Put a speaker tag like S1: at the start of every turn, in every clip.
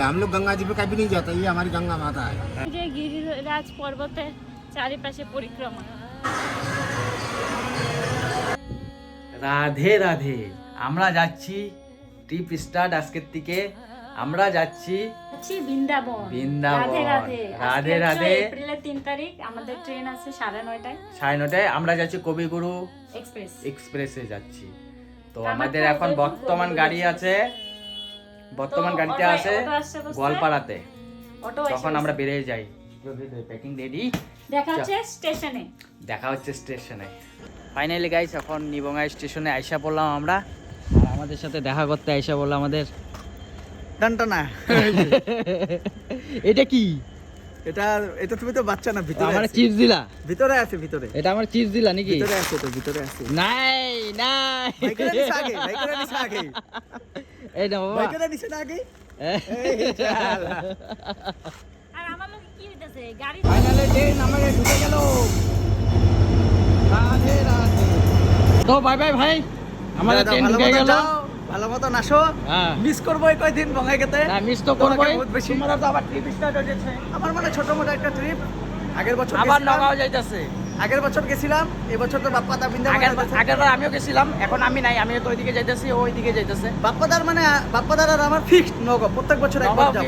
S1: हम लोग गंगा जी पे कभी नहीं जाते ये हमारी गंगा माता है
S2: এই যে গিরিরাজ পর্বতে চারিপাশে পরিক্রমা
S3: রাধে রাধে আমরা যাচ্ছি ট্রিপ স্টার্ট আজকের থেকে আমরা যাচ্ছি
S2: যাচ্ছি বৃন্দাবন
S3: বৃন্দাবন।
S2: রাধে রাধে
S3: রাধে
S2: আজকে হচ্ছে
S3: রাধে।
S2: এপ্রিলের তিন তারিখ আমাদের ট্রেন আছে সাড়ে নয়টায়
S3: সাড়ে নটায় আমরা যাচ্ছি কবিগুরু
S2: এক্সপ্রেস
S3: এক্সপ্রেসে যাচ্ছি তো
S2: কামাখ্যা
S3: আমাদের এখন
S2: উদয়পুর
S3: বর্তমান
S2: কবিগুরু
S3: গাড়ি আছে বর্তমান গাড়িতে আছে। গোয়ালপাড়াতে। তখন আমরা বেরিয়ে যাই। Packing ready.
S2: দেখা হচ্ছে স্টেশনে।
S3: দেখা হচ্ছে স্টেশনে। ফাইনালি গাইস এখন নিবঙ্গাই স্টেশনে আইসা পড়লাম আমরা। আর আমাদের সাথে দেখা করতে আইসা বলল আমাদের।
S4: টানটানা
S3: এটা কি?
S4: এটা এটা তুমি তো বাচ্চা না ভিতরে
S3: আমার। চিপস দিলা।
S4: ভিতরে আছে ভিতরে।
S3: এটা আমার চিপস দিলা নাকি?
S4: ভিতরে আছে তো ভিতরে আছে।
S3: নাই নাই।
S4: বাইকেরা নিছে আগে বাইকেরা নিছে আগে।
S3: এই না বাবা।
S4: বাইকেরা নিছে না আগে? এই।
S2: আর আমার লোক কি হইতাছে? গাড়ি
S3: ফাইনালি ট্রেন আমাকে ঢুকে গেল। রাধে রাধে। তো বাই বাই ভাই। আমাদের ট্রেন ঢুকে
S4: মতো
S3: গেল।
S4: ভালো মতো নাসো।
S3: হ্যাঁ।
S4: মিস করব এই কয়দিন বঙ্গাই
S3: না মিস তো
S4: বহুত বেশি।
S3: তোমরা তো আবার ট্রিপ স্টার্ট হয়ে গেছে।
S4: আমার মানে ছোট মোটো একটা ট্রিপ আগের বছর
S3: আবার। নগাঁও যাইতাছে।
S4: আগের বছর গেছিলাম এই বছর তো বাপ্পাদা বৃন্দাবন
S3: আগের। আগের বার আমিও গেছিলাম এখন আমি নাই আমি তো ওইদিকে যাইতেছি ও ওইদিকে যাইতেছে।
S4: বাপ্পাদার মানে বাপ্পাদার আর আমার ফিক্সড নগো প্রত্যেক বছর একবার যাব।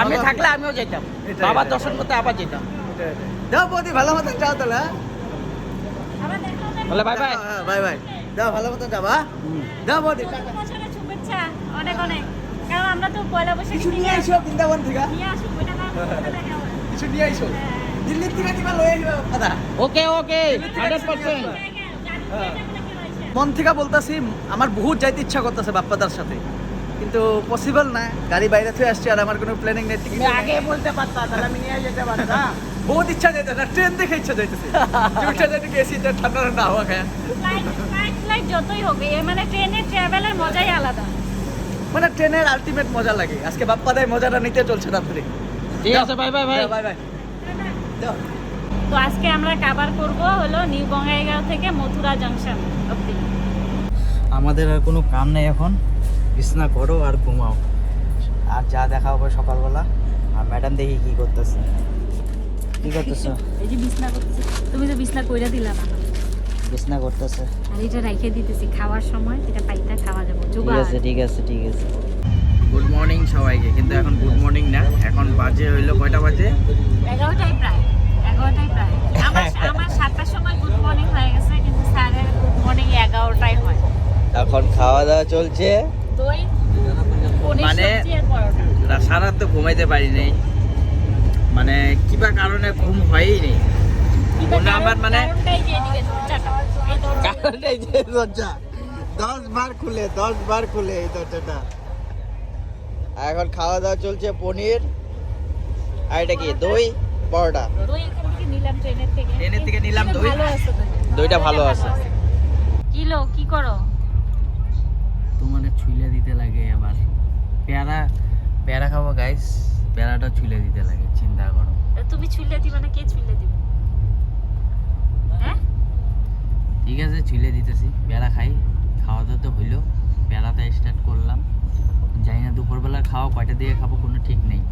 S3: আমি থাকলে আমিও যাইতাম
S4: এটাই।
S3: দর্শন করতে আবার যেতাম
S4: এটাই। যাও বৌদি ভালো মতো যাও তাহলে হ্যাঁ?
S2: আবার দেখা হবে
S3: বলে বাই বাই
S4: হ্যাঁ, বাই বাই যাও ভালো মতো যাবা যাও বৌদি।
S2: শুভেচ্ছা অনেক অনেক। কারণ আমরা তো পয়লা বৈশাখ
S4: কিছু নিয়ে আইসো বৃন্দাবন থেকে।
S2: নিয়ে ওইটা না।
S4: কিছু নিয়ে আইসো? দিল্লির থেকে কিবা লয়ে আইবা দাদা।
S3: ওকে ওকে হান্ড্রেড পার্সেন্ট
S4: মন থেকে বলতাছি আমার বহুত যাইতে ইচ্ছা করতেছে বাপ্পাদার সাথে। কিন্তু পসিবল না গাড়ি বাইরে থেকে আসছে আর আমার কোনো প্ল্যানিং নেই টিকিট
S3: আগে বলতে পারতা তাহলে আমি নিয়ে যেতে পারতাম
S4: বহুত ইচ্ছা যাইতেছে ট্রেন দেখে ইচ্ছা যাইতেছে। দুইটা যেতে গেছি তো ঠান্ডা ঠান্ডা হাওয়া খায়।
S2: ফ্লাইট যতই হোক মানে ট্রেনের ট্রাভেলের মজাই আলাদা।
S4: মানে ট্রেনের আলটিমেট মজা লাগে। আজকে বাপ্পাদাই মজাটা নিতে চলছে রাত্রে।
S3: ঠিক আছে বাই বাই ভাই
S4: বাই বাই
S2: তো আজকে আমরা কাভার করব হলো নিউ বঙ্গাইগাঁও থেকে মথুরা জংশন অব্দি
S3: আমাদের আর কোনো কাম নেই এখন। বিছনা করো আর ঘুমাও। আর যা দেখা হবে সকালবেলা। আর ম্যাডাম দেখি কি করতেছে। কি করতেছো?
S2: এই যে বিছনা করতেছি। তুমি তো বিছনা কইরা দিলা না।
S3: বিছনা করতেছে।
S2: আর এটা রাইখে দিতেছি। খাওয়ার সময় এটা পাইতা খাওয়া যাবে।
S3: ঠিক আছে ঠিক আছে ঠিক আছে। গুড মর্নিং সবাইকে। কিন্তু এখন গুড মর্নিং না এখন বাজে হইল কয়টা বাজে?
S2: এগারোটাই প্রায় এগারোটাই প্রায়। আমার আমার সাতটার সময় গুড মর্নিং হয়ে গেছে কিন্তু স্যারের গুড মর্নিং এগারোটাই হয়।
S3: এখন খাওয়া দাওয়া চলছে।
S2: দই
S3: মানে- সারা তো ঘুমাইতে পারি নাই। মানে কিবা কারণে ঘুম হয়ই নেই। আমার মানে-
S2: কারণটাই যে দরজা।
S3: দশ বার খুলে দশ বার খুলে এই দরজাটা। এখন খাওয়া দাওয়া চলছে পনির। আর এটা কি দই? পরোটা?
S2: দই এখান থেকে নিলাম ট্রেনের থেকে।
S3: নিলাম দই।
S2: ভালো আছে দই।
S3: দইটা ভালো আছে।
S2: কি লো কি করো?
S3: তোমার ছুইলে দিতে লাগে আবার। পেয়ারা পেয়ারা খাব গাইস পেয়ারাটা ছুইলে দিতে লাগে চিন্তা করো।
S2: তুমি ছুইলে দিবে না কে ছুইলে দিবে? হ্যাঁ?
S3: ঠিক আছে ছুইলে দিতেছি। পেয়ারা খাই। খাওয়া দাওয়া তো হইল। পেয়ারাটা স্টার্ট করলাম। জানি না দুপুরবেলা খাওয়া কয়টা দিয়ে খাব কোনো ঠিক নেই।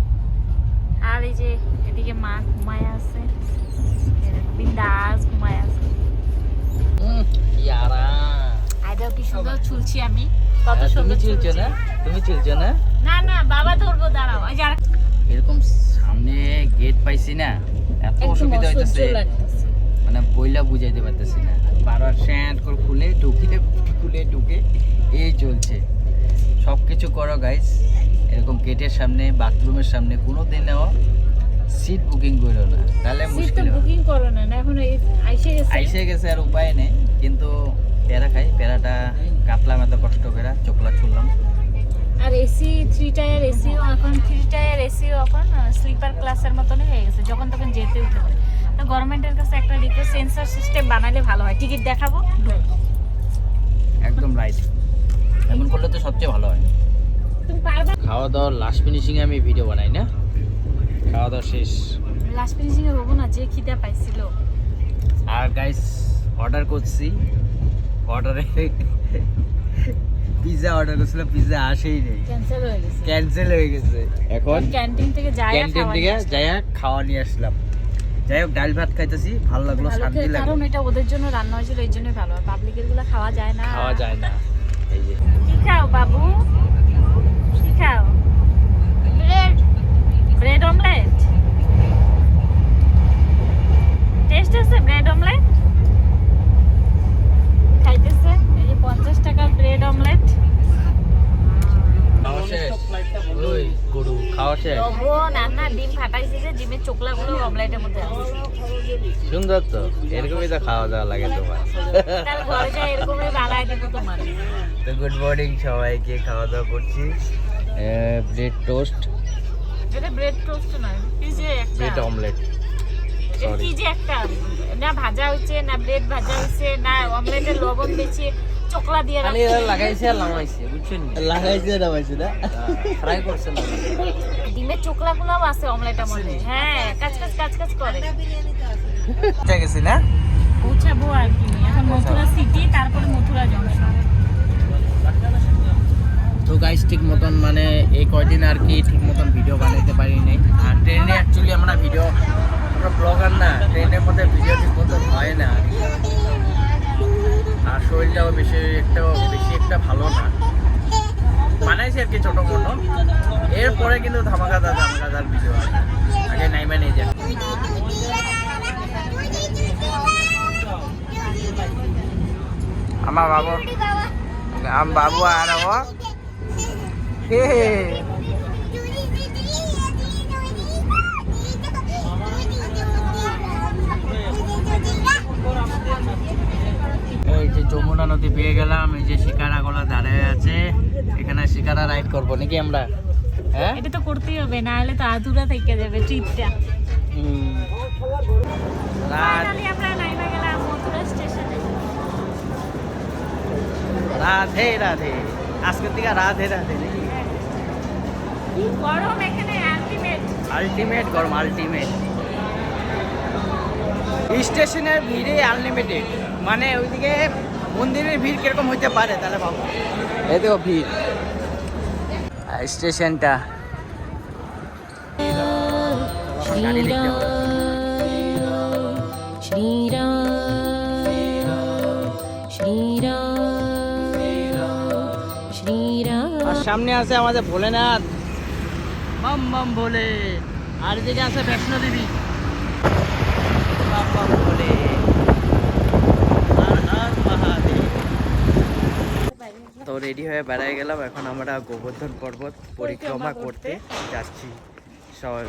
S2: আর এই যে এদিকে মা ঘুমায় আছে বিন্দাস ঘুমায় আছে। আইদাও কি সুন্দর ছুলছি আমি কত সুন্দর
S3: চলছো। না? তুমি চলছো না?
S2: না না বাবা ধরবো দাঁড়াও এই যে আর
S3: এরকম সামনে গেট পাইছি না এত অসুবিধা হইতেছে
S2: লাগতেছে
S3: মানে বইলা বুঝাইতে পারতেছি না বারবার স্যান্ড করে খুলে ঢুকিয়ে খুলে ঢুকে এই চলছে সব করো গাইস এরকম গেটের সামনে বাথরুমের সামনে কোনো দিনও সিট বুকিং করো না। তাহলে মুশকিল
S2: বুকিং করো না এখন আইসে গেছে।
S3: আইসে গেছে আর উপায় নেই কিন্তু প্যারা খাই প্যারাটা কাটলাম এত কষ্ট করে চোখলা ছুললাম
S2: আর এসি থ্রি টায়ার এসিও এখন থ্রি টায়ার এসিও এখন স্লিপার ক্লাসের মতনই হয়ে গেছে যখন তখন যেতে উঠতে পারে। তো গভর্নমেন্টের কাছে একটা রিকোয়েস্ট সেন্সর সিস্টেম বানালে ভালো হয়। টিকিট দেখাবো
S3: একদম রাইট এমন করলে তো সবচেয়ে ভালো হয়। খাওয়া দাওয়ার লাস্ট ফিনিশিংয়ে আমি ভিডিও বানাই না? খাওয়া দাওয়া শেষ।
S2: লাস্ট ফিনিশিং এ হব না যে খিদা পাইছিল।
S3: আর গাইস অর্ডার করছি। অর্ডারে পিৎজা অর্ডার করেছিলাম পিৎজা আসেই নেই।
S2: ক্যান্সেল হয়ে গেছে।
S3: ক্যান্সেল হয়ে গেছে। এখন
S2: ক্যান্টিন থেকে যাই
S3: ক্যান্টিন থেকে যাইয়া খাওয়া নিয়ে আসলাম। যাই হোক ডাল ভাত খাইতেছি ভালো লাগল শান্তি লাগল।
S2: কারণ এটা ওদের জন্য রান্না হয়েছিল এই জন্যই ভালো। পাবলিকেরগুলো খাওয়া যায় না।
S3: খাওয়া যায় না এই যে।
S2: কি খাও বাবু? খাও? ব্রেড ব্রেড অমলেট টেস্ট আছে ব্রেড অমলেট খাইতেছে এই যে পঞ্চাশ টাকার ব্রেড অমলেট
S3: সুন্দর তো এরকমই তো খাওয়া দাওয়া লাগে তোমার।
S2: তার ঘরে যায় এরকমই বানায় দিব তোমার।
S3: তো গুড মর্নিং সবাইকে খাওয়া দাওয়া করছি। Bread toast.
S2: এটা ব্রেড টোস্ট নয় কি যে একটা।
S3: Bread
S2: omelette. কি যে একটা। না ভাজা হচ্ছে না ব্রেড ভাজা হচ্ছে না অমলেটের লবণ দিয়েছে চকলা দিয়ে রাখছে।
S3: এরা লাগাইছে আর লাগাইছে বুঝছেন লাগাইছে না পাইছে না? ফ্রাই করছে না।
S2: ডিমের চোকলা গুলাও আছে অমলেটের মধ্যে। হ্যাঁ কাজ কাজ কাজ কাজ করে।
S3: বুঝা গেছি না?
S2: পৌঁছাবো আর কি। এখন মথুরা সিটি তারপরে মথুরা জংশন
S3: তো গাইস ঠিক মতন মানে এই কয়দিন আর কি ঠিক মতন ভিডিও বানাইতে পারি নাই। আর ট্রেনে অ্যাকচুয়ালি আমরা ভিডিও আমরা ব্লগার না ট্রেনের মধ্যে ভিডিও ঠিক মতন হয় না আর শরীরটাও বেশি একটা বেশি একটা ভালো না। বানাইছি আর কি ছোটো মোটো এরপরে কিন্তু ধামাকাদার ধামাকাদার ভিডিও আগে নাইমা নিয়ে যায় আমার বাবু আমার বাবু আর হে এই যে যমুনা নদী পেয়ে গেলাম এই যে শিকারা গুলো দাঁড়ায় আছে। এখানে শিকারা রাইড করব নাকি আমরা? হ্যাঁ?
S2: এটা তো করতেই হবে না হলে তো আধুরা থেকে যাবে ট্রিপটা।
S3: রাধে। রাধে আজকের থেকে রাধে রাধে নাকি?
S2: গরম এখানে আলটিমেট
S3: আলটিমেট গরম আলটিমেট স্টেশনের ভিড়ে আনলিমিটেড মানে ওইদিকে মন্দিরের ভিড় কীরকম হইতে পারে, তাহলে ভাবো। এই দেখো ভিড়। স্টেশনটা। সামনে আছে আমাদের ভোলেনাথ। বাম বাম ভোলে আর এদিকে আছে বৈষ্ণো দেবী। বাম বাম হর তো রেডি হয়ে বেড়ায় গেলাম। এখন আমরা গোবর্ধন পর্বত পরিক্রমা করতে যাচ্ছি। সবাই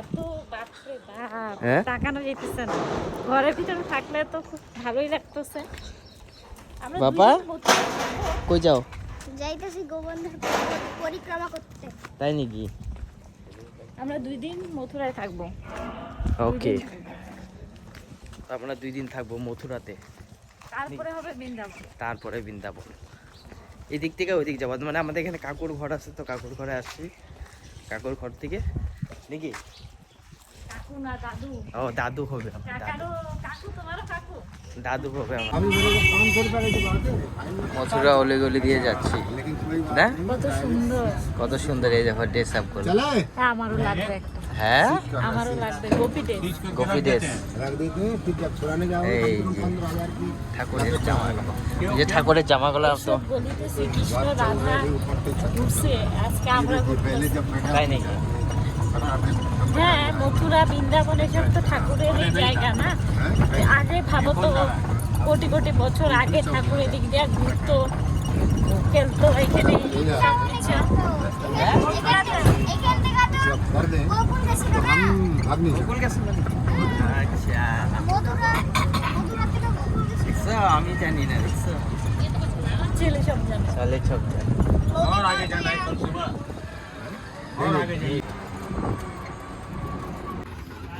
S2: এত বাপরে বাপ।
S3: হ্যাঁ?
S2: তাকানো যেতেছে না। ঘরের ভিতরে থাকলে তো খুব ভালোই লাগতেছে।
S3: বাবা? কই যাও?
S5: যাইতেছি গোবর্ধন পরিক্রমা করতে।
S3: তাই নাকি?
S2: আমরা দুই দিন মথুরায় থাকব।
S3: ওকে আমরা দুই দিন থাকব মথুরাতে।
S2: তারপরে হবে বৃন্দাবন।
S3: তারপরে বৃন্দাবন। এদিক থেকে ওইদিক যাব। মানে আমাদের এখানে কাকুর ঘর আছে তো কাকুর ঘরে আসছি। কাকুর ঘর থেকে নাকি?
S2: কাকু না দাদু?
S3: ও দাদু হবে। দাদু হবে মথুরা অলি গলি দিয়ে যাচ্ছি।
S2: কত সুন্দর।
S3: কত সুন্দর এই দেখো ড্রেস আপ করে।
S2: আমারও লাগবে
S3: হ্যাঁ? ড্রেস এই ঠাকুরের জামা যে ঠাকুরের তাই নাকি?
S2: হ্যাঁ মথুরা বৃন্দাবন এসব তো ঠাকুরেরই জায়গা না? আগে ভাবো তো কোটি কোটি বছর আগে ঠাকুরের দিক দিয়ে ঘুরতো খেলতো এখানে
S1: সবকিছু হ্যাঁ?
S3: আচ্ছা। আমি জানি না
S2: ছেলে সব জানে।
S3: ছেলে সব জানে।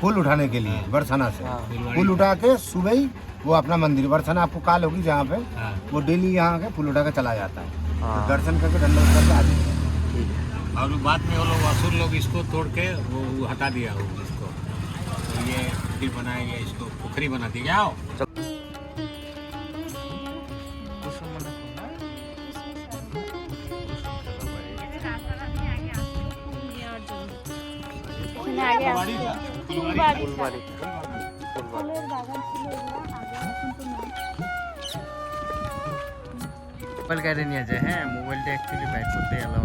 S1: फूल उठाने के लिए हाँ। बरसाना से। हाँ, फूल उठा के सुबह ही वो अपना मंदिर बरसाना आपको काल होगी जहाँ पे हाँ। वो डेली यहाँ के फूल उठा के चला जाता है। तो दर्शन करके डंडा करके आ जाते हैं।
S6: और बाद में वो लोग असुर लोग इसको तोड़ के वो हटा दिया वो इसको। तो ये फिर बनाया गया इसको पोखरी बना
S3: दिया।
S2: ফুলবাড়ি
S3: ফুলবাড়ি
S2: ফুলের বাগান ছিল এগুলো আগে এখন তো নেই
S3: মোবাইল গাড়ি নিয়ে যায় হ্যাঁ মোবাইলটা অ্যাকচুয়ালি বাইর করতে এলাও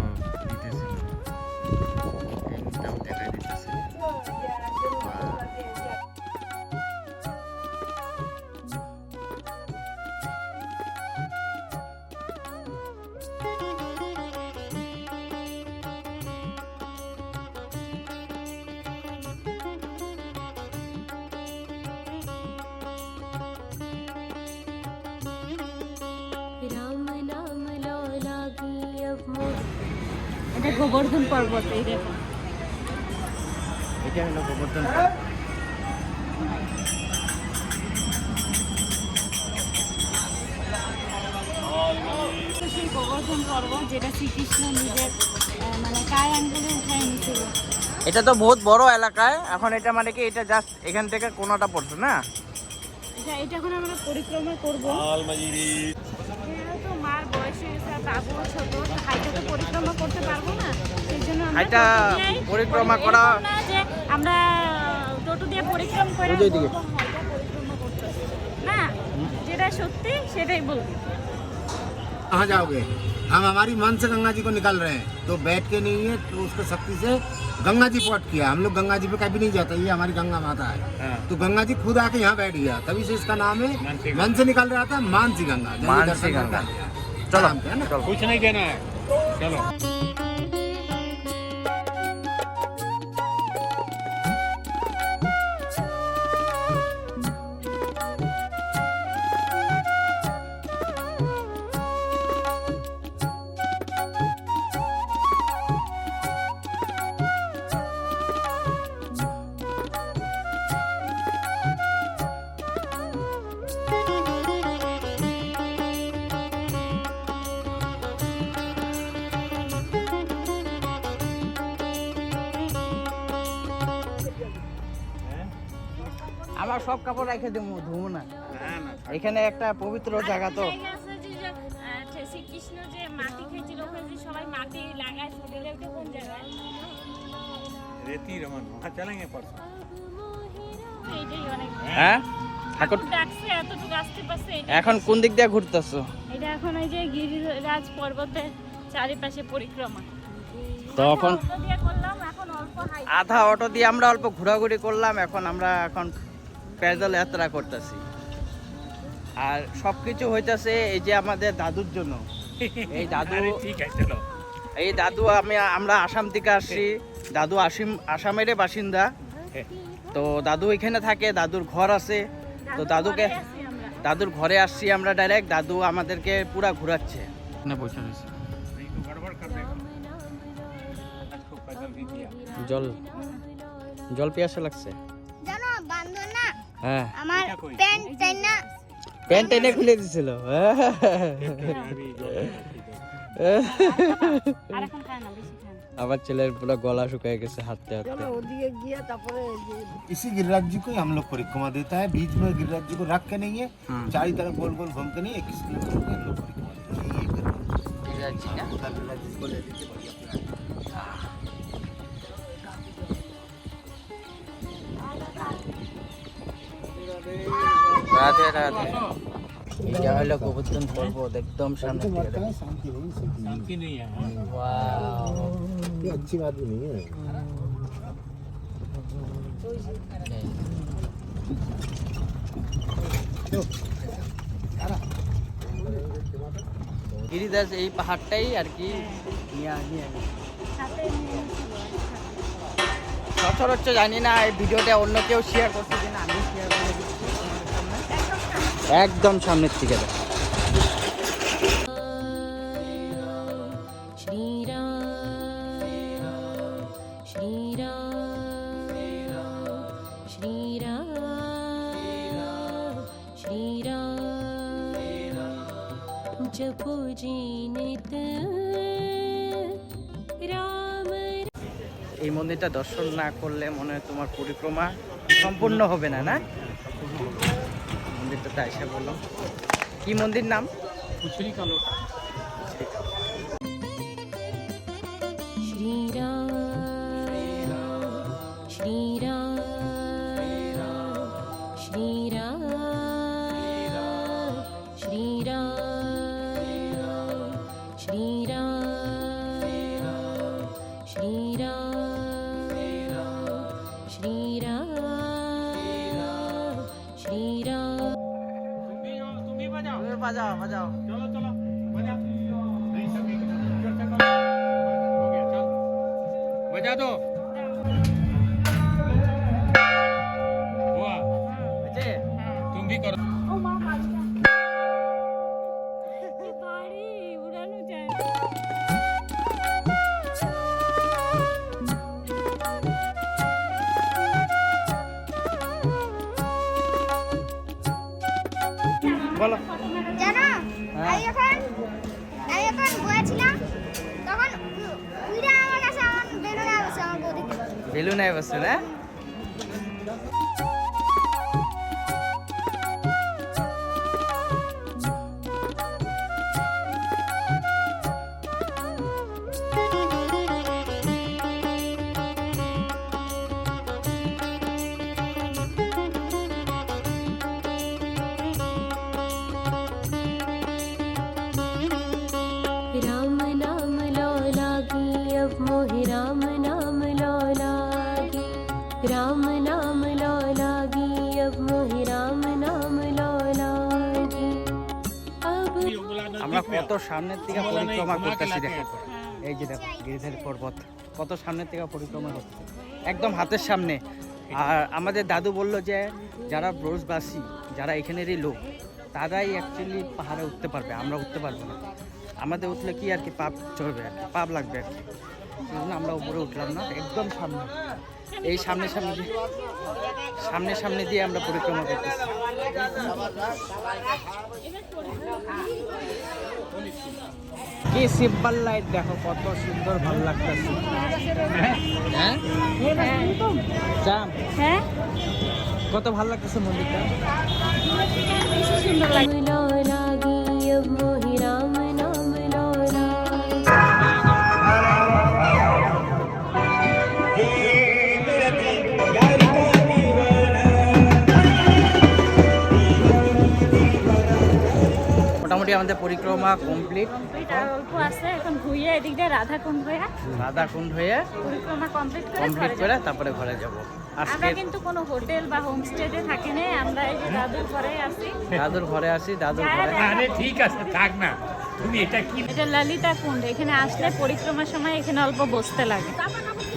S2: গোবর্ধন পর্বত এই দেখো।
S3: এটা হলো গোবর্ধন
S2: তো সেই গোবর্ধন পর্বত যেটা শ্রীকৃষ্ণ নিজের মানে কায় আঙ্গুলে উঠায় নিয়েছিল
S3: এটা তো বহুত বড় এলাকায়। এখন এটা মানে কি এটা জাস্ট এখান থেকে কোনোটা পড়ছে না?
S2: এটা এটা এখন আমরা পরিক্রমা করব। তো মার বয়স হয়ে গেছে আর ছোট তো হাইটা তো পরিক্রমা করতে পারব না? সেই জন্য আমরা
S3: হাইটা
S2: টোটো দিয়েই
S3: পরিক্রমা
S2: এরকম
S3: করা-
S2: না যে আমরা টোটো দিয়ে পরিক্রমা করে
S3: ওই যে এইদিকে।
S2: বলবো হাইটা পরিক্রমা করতেছি না যেটা সত্যি সেটাই বলবো
S1: कहाँ जाओगे हम हमारी मन से गंगा जी को निकाल रहे हैं तो बैठ के नहीं है तो उसको शक्ति से गंगा जी पट किया हम लोग गंगा जी पे कभी नहीं जाते ये हमारी गंगा माता है
S6: हाँ।
S1: तो गंगा जी खुद आके यहाँ बैठ गया तभी से इसका नाम है
S6: मानसी
S1: मन से निकाल रहा था मानसी गंगा जब ये
S3: मानसी
S1: दर्शन करके
S3: गंगा।
S1: आ गया।
S3: चलो
S1: आराम से, है ना
S3: चलो
S6: कुछ नहीं देना है चलो
S3: সব কাপড় রেখে দেবো ধুবো না। এখানে একটা পবিত্র জায়গা তো। হ্যাঁ? এখন কোন দিক দিয়ে ঘুরতেছো?
S2: এটা এখন এই যে গিরিরাজ পর্বতে চারিপাশে পরিক্রমা।
S3: তখন আধা অটো দিয়ে আমরা অল্প ঘোরাঘুরি করলাম এখন আমরা এখন প্যাদল যাত্রা করতেছি। আর সব কিছু হইতেছে এই যে আমাদের দাদুর জন্য। এই দাদু এই দাদু আমি আমরা আসাম থেকে আসছি। দাদু আসিম আসামের বাসিন্দা। তো দাদু এখানে থাকে দাদুর ঘর আছে। তো দাদুকে দাদুর ঘরে আসছি আমরা ডাইরেক্ট দাদু আমাদেরকে পুরা ঘুরাচ্ছে। জল জল পিয়াসা লাগছে। হ্যাঁ
S5: আমার
S6: এটা কই?
S5: প্যান্ট তাই না
S3: প্যান্ট টেনে খুলে দিছিল
S6: अभी जो है, ठीक है
S2: আর এখন খায় না বেশি খায় না
S3: আমার ছেলের পুরো গলা শুকিয়ে গেছে হাঁটতে হাঁটতে
S1: इसी गिरिराज जी को ही हम लोग परिक्रमा देता है बीच में गिरिराज जी को रख के नहीं है
S3: हम्म।
S1: चारों तरफ गोल गोल घूम के नहीं इक्कीस किलोमीटर को हम लोग परिक्रमा देते हैं ये गिरिराज
S3: যাচ্ছি না
S1: उधर गिरिराज जी को ले लीजिए बढ़िया
S3: রাধে রাধে এটা হলো গোবর্ধন পর্বত একদম সামনে থেকে
S1: लगता है शांति होगी शांति
S6: शांति नहीं है
S3: ওয়াও
S1: ये अच्छी बात भी नहीं है
S3: গিরিদাস এই পাহাড়টাই আর কি নিয়ে নিয়ে
S2: সাথে নিয়ে ছিল, সাথে।
S3: সচরাচর জানি না এই ভিডিওটা অন্য কেউ শেয়ার করছে কিনা আমি শেয়ার একদম সামনের থেকে দেখো
S7: जपो जीनित राम
S3: এই মন্দিরটা দর্শন না করলে মনে হয় তোমার পরিক্রমা সম্পূর্ণ হবে না না ভিডিওটাতে এসে বললাম কি মন্দির নাম?
S8: কুচুরি
S3: কালো বাজাও বাজাও
S6: चलो चलो बजा नहीं सकेगी तो जोर से करो हो गया चल बजा दो हुआ
S3: হয়েছে?
S6: तुम भी करो
S2: কি
S9: বৌদিকে
S3: বেলুনে বসছে না কত সামনের থেকে পরিক্রমা করতেছি দেখো এই যে দেখো গিরিধারী পর্বত কত সামনের থেকে পরিক্রমা করতেছে একদম হাতের সামনে। আর আমাদের দাদু বলল যে যারা ব্রজবাসী যারা এখানেরই লোক তারাই অ্যাকচুয়ালি পাহাড়ে উঠতে পারবে আমরা উঠতে পারব না। আমাদের উঠলে কি আর কি পাপ চড়বে আর কি পাপ লাগবে আর কি। সেই জন্য আমরা উপরে উঠলাম না একদম সামনে। এই সামনে সামনে দিয়ে সামনে সামনে দিয়ে আমরা পরিক্রমা করতেছি। কি সিম্পল লাইট দেখো কত সুন্দর ভালো লাগতেছে। হ্যাঁ?
S2: হ্যাঁ?
S3: কত ভালো লাগতেছে মন্দিরটা?
S2: সুন্দর
S3: আমাদের পরিক্রমা কমপ্লিট
S2: আর অল্প আছে এখন ঘুরিয়ে এদিক দিয়ে রাধাকুণ্ড হয়ে
S3: রাধা কুণ্ড হয়ে
S2: পরিক্রমা কমপ্লিট করে
S3: কমপ্লিট
S2: ঘরে
S3: করে তারপরে ঘরে যাব।
S2: আমরা কিন্তু কোনো হোটেল বা হোমস্টেতে থাকি নাই আমরা এই যে দাদুর ঘরে আছি।
S3: দাদুর ঘরে আসি দাদুর ঘরে।
S6: আরে ঠিক আছে থাক না। তুমি এটা কি
S2: এটা ললিতা কুণ্ড এখানে আসলে পরিক্রমার সময় এখানে অল্প বসতে লাগে।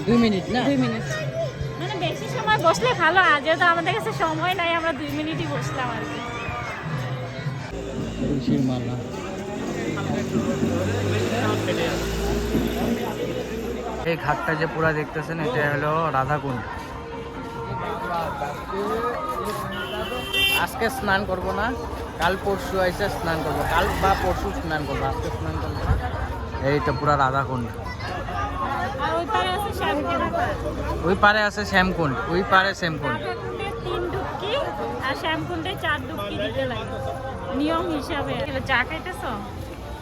S3: দুই মিনিট না?
S2: দুই মিনিট। মানে বেশি সময় বসলে ভালো আজ তো আমাদের কাছে সময় নাই আমরা দুই মিনিটই বসলাম আর কি।
S3: তুলসীর মালা। এই ঘাটটা যে পুরা দেখতেছেন এটা হলো রাধাকুণ্ড। আজকে স্নান করব না কাল পরশু আইসে স্নান করব কাল বা পরশু স্নান করব আজকে স্নান করব না। এই তো পুরা রাধাকুণ্ড।
S2: ওই পারে আছে শ্যামকুণ্ড
S3: ওই পারে আছে শ্যামকুণ্ড। ওই পারে শ্যামকুণ্ড
S2: রাধাকুণ্ডে তিন ডুবকি আর শ্যামকুণ্ডে চার ডুবকি দিতে লাগে। নিয়ম হিসাবে। চা খাইতেছ?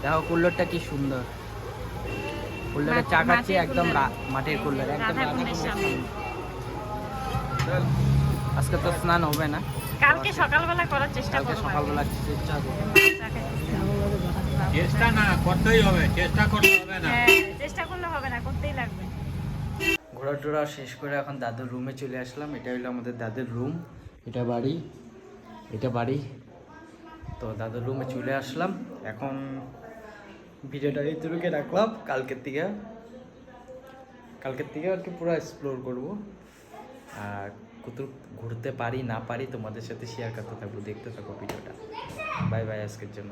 S3: দেখো কুল্লরটা কি সুন্দর। কুল্লরে
S2: মাটি-
S3: চা খাচ্ছি একদম মাটির কুল্লর একদম। আজকে তো স্নান হবে না।
S2: কালকে সকালবেলা করার চেষ্টা করব
S3: সকালবেলা চেষ্টা করব।
S6: চেষ্টা না করতেই হবে। চেষ্টা করতে হবে না।
S2: হ্যাঁ চেষ্টা করলে হবে না করতেই লাগবে।
S3: ঘোরা টোরা শেষ করে এখন দাদুর রুমে চলে আসলাম। এটা হলো আমাদের দাদুর রুম এটা বাড়ি। এটা বাড়ি। তো দাদুর রুমে চলে আসলাম। এখন ভিডিওটা এইটুকুকে রাখলাম। কালকের থেকে কালকের থেকে আর কি পুরো এক্সপ্লোর করব। আর কত ঘুরতে পারি, না পারি তোমাদের সাথে শেয়ার করতে থাকব, দেখতে থাকো ভিডিওটা। বাই বাই আজকের জন্য।